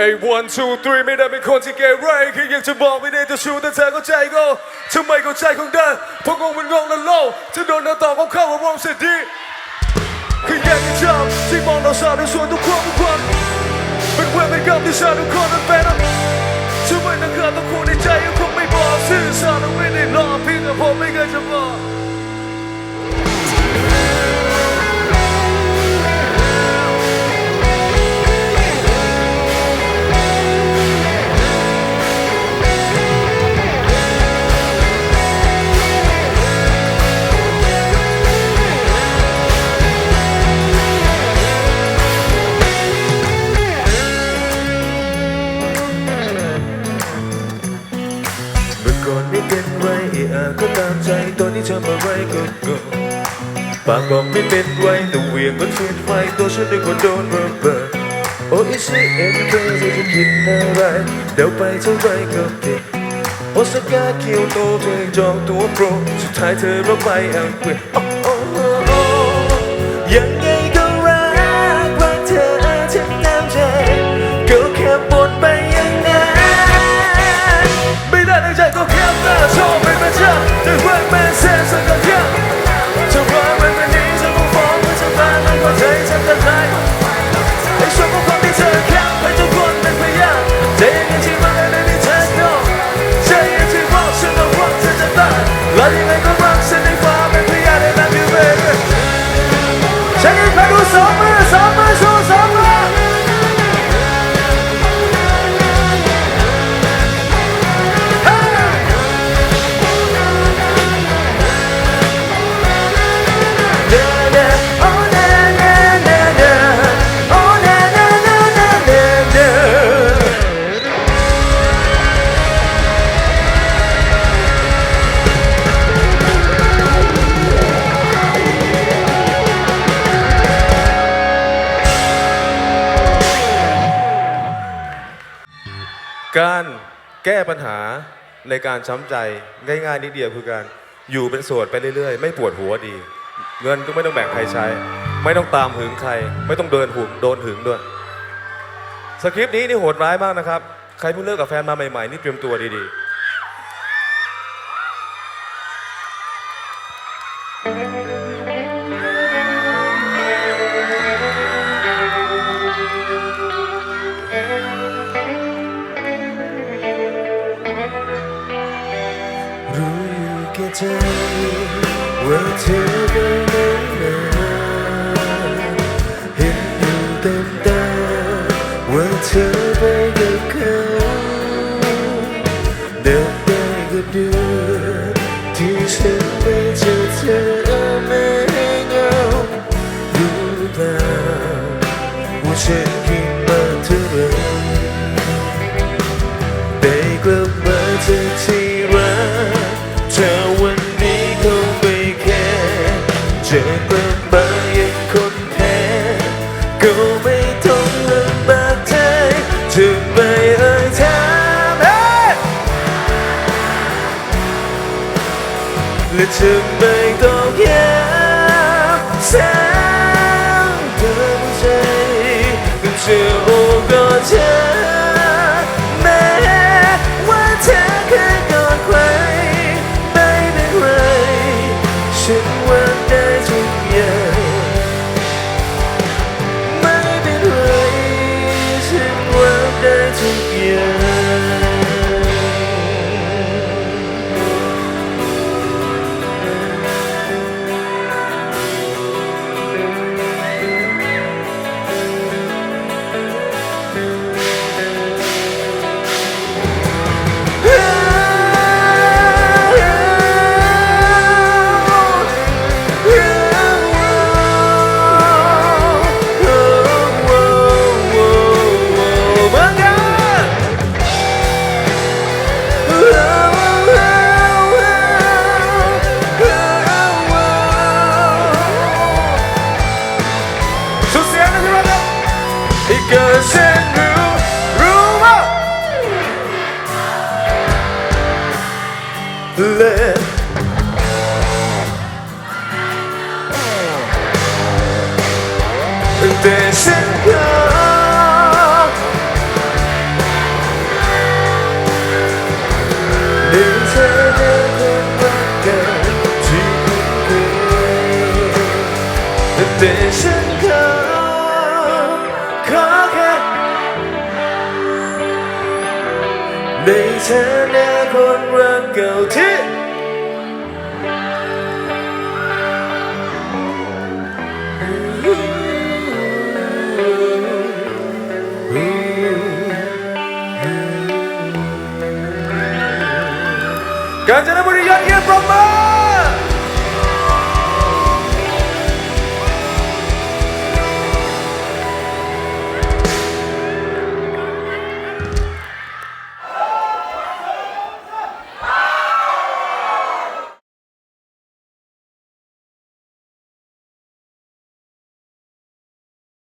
ไอ้ one two three ไม่ได้เป็นคนที่เกเรแค่อยากจะบอกไม่ได้จะชูแต่เธอเข้าใจก็ทำไมเข้าใจของเธอเพราะงงมันงงและโลจะโดนเราตอบของเข้าว่าวงเสียดีคืออยากจะชอบที่มองเราสาวในส่วนทุกความทุกความเป็นเพื่อนเป็นกับที่ชาทุกคนนั้นเป็นช่วยนักข่าวต้องคูในใจยังคงไม่บอกสื่อสารไม่ได้รอเพียงแต่ผมไม่เคยจะบอกำอะไรก็ปากบอกไม่เป็นไรแต่เวียงมันฟินไฟตัวฉันนึกว่าโดนระเบิดโอ้ยสิเอ็นเคจะจะกินอะไรเดี๋ยวไปเท่าไรก็ติดโอซาก้าเคียวโตเธอจองตัวโปร สุดท้ายเธอรับไปอังกฤษ การแก้ปัญหาในการช้ำใจง่ายๆนิดเดียวคือการอยู่เป็นโสดไปเรื่อยๆ ไม่ปวดหัวดี เงินก็ไม่ต้องแบ่งใครใช้ ไม่ต้องตามหึงใคร ไม่ต้องเดินหุงโดนหึงด้วยสคริปต์นี้นี่โหดร้ายมากนะครับ ใครเพิ่งเลิกกับแฟนมาใหม่ๆนี่เตรียมตัวดีๆ อยู่แก่ใและจะไม่ต้องย้ำซ้ำเดินใจก็จ live. This is love. 내 세계는 밖에 지금 그 대신 ในฐานะคนรักเก่าที่กาญจนบุรียอดเยี่ยมปรบมือ